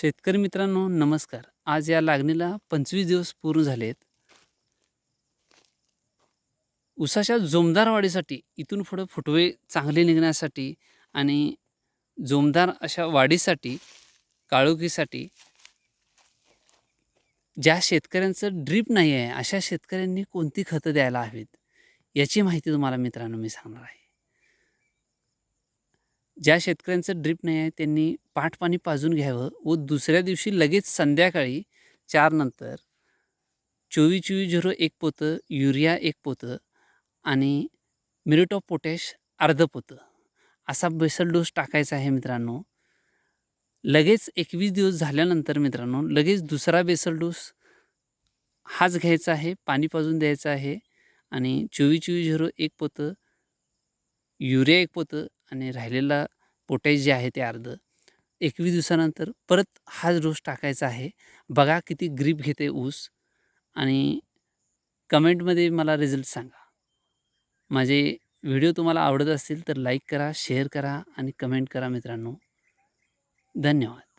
शेतकरी मित्रांनो नमस्कार. आज या लागणीला पंचवीस दिवस पूर्ण झाले आहेत उसाच्या जोमदार वाढीसाठी इथून पुढं फुटवे चांगले निघण्यासाठी आणि जोमदार अशा वाढीसाठी काळोखीसाठी ज्या शेतकऱ्यांचं ड्रीप नाही आहे अशा शेतकऱ्यांनी कोणती खतं द्यायला हवीत याची माहिती तुम्हाला मित्रांनो मी सांगणार आहे. ज्या शेतकऱ्यांचं ड्रीप नाही आहे त्यांनी पाठ पाणी पाजून घ्यावं व दुसऱ्या दिवशी लगेच संध्याकाळी चार नंतर चोवीस चोवीस झिरो एक पोतं युरिया एक पोतं आणि मिरिट ऑफ पोटॅश अर्ध पोतं. असा बेसल डोस टाकायचा आहे मित्रांनो. लगेच एकवीस दिवस झाल्यानंतर मित्रांनो लगेच दुसरा बेसल डोस हाच घ्यायचा आहे पाणी पाजून द्यायचं आहे आणि चोवीस चोवीस झिरो एक पोतं युरिया एक पोतं आणि राहिलेला पोटॅश जे आहे ते अर्ध. एकवीस दिवसानंतर परत हाच डोस टाकायचा आहे. बघा किती ग्रीप घेते ऊस. आणि कमेंटमध्ये मला रिझल्ट सांगा. माझे व्हिडिओ तुम्हाला आवडत असतील तर लाईक करा शेअर करा आणि कमेंट करा मित्रांनो. धन्यवाद.